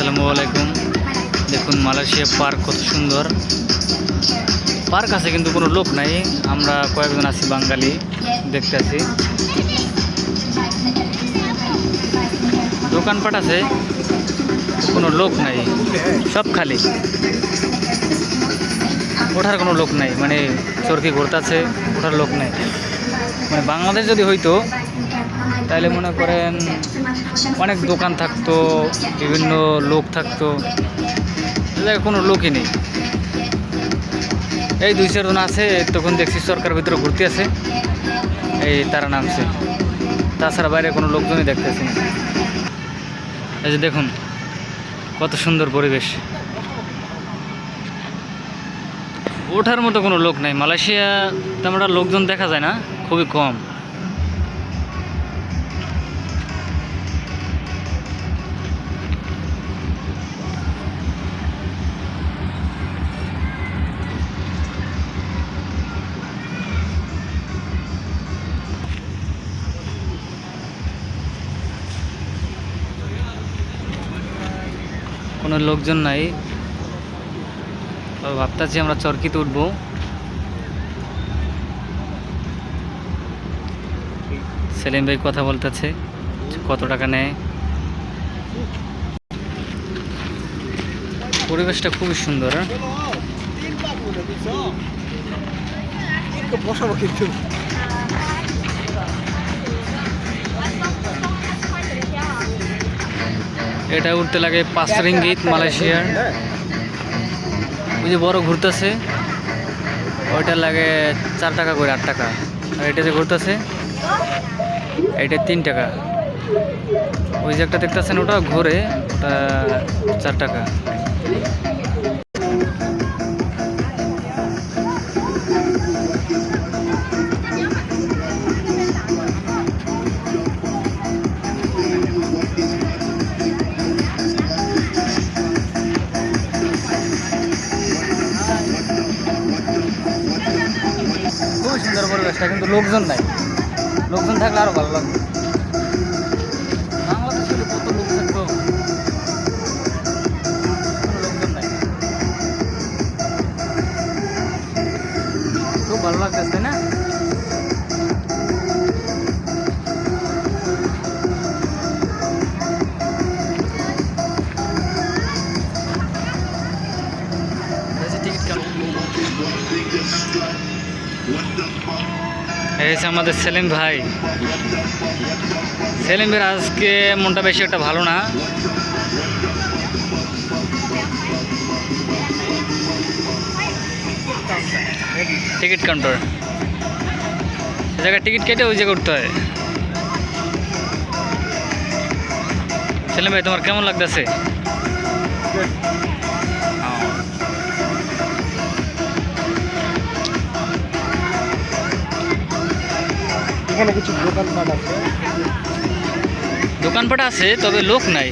আসসালামু আলাইকুম। দেখুন, মালয়েশিয়া পার্ক কত সুন্দর। পার্ক আছে কিন্তু কোনো লোক নাই। আমরা কয়েকজন আছি, বাঙালি, দেখতে আছি। দোকানপাট আছে, কোনো লোক নাই, সব খালি। ওঠার কোনো লোক নাই মানে চরকি ঘুরতেছে ওঠার লোক নাই। মানে বাংলাদেশ যদি হইতো তাহলে মনে করেন অনেক দোকান থাকতো, বিভিন্ন লোক থাকতো। কোনো লোকই নেই। এই দুই চারজন আছে, তখন দেখছি সরকার ভিতরে ঘুরতে আছে। এই তারা নামছে। তাছাড়া বাইরে কোনো লোকজনই দেখতেছি না। এই যে দেখুন, কত সুন্দর পরিবেশ। ওঠার মতো কোনো লোক নাই। মালয়েশিয়া তেমন লোকজন দেখা যায় না, খুবই কম। কোনো লোকজন নাই। ভাবতেছি আমরা চরকিতে উঠবো। সেলিম ভাই কথা বলতেছে, কত টাকা নেয়? পরিবেশটা খুবই সুন্দর হ্যাঁ? বসাবো কিন্তু। এটা উঠতে লাগে পাঁচ রিঙ্গিত মালয়েশিয়ার ওই যে বড় ঘুরতেছে ওইটা লাগে চার টাকা করে, আট টাকা। আর এটা যে ঘুরতেছে, এটা তিন টাকা। ওই যে একটা দেখতেছেন ওটা, ঘুরে, ওটা চার টাকা। সুন্দর কিন্তু লোকজন নাই। লোকজন থাকলে আরও ভালো লাগবে। বাংলাদেশে কত লোকজন নাই। খুব ভালো লাগতেছে, না? টিকিট হচ্ছে আমাদের সেলিম ভাই। সেলিম ভাইয়ের আজকে মনটা বেশি একটা ভালো না। Ticket counter. জায়গায় টিকিট কেটে ওই জায়গায় উঠতে হয়। সেলিম ভাই, তোমার কেমন লাগতেছে? এখানে কিছু দোকানপাট আছে। দোকানপাট আছে তবে লোক নাই।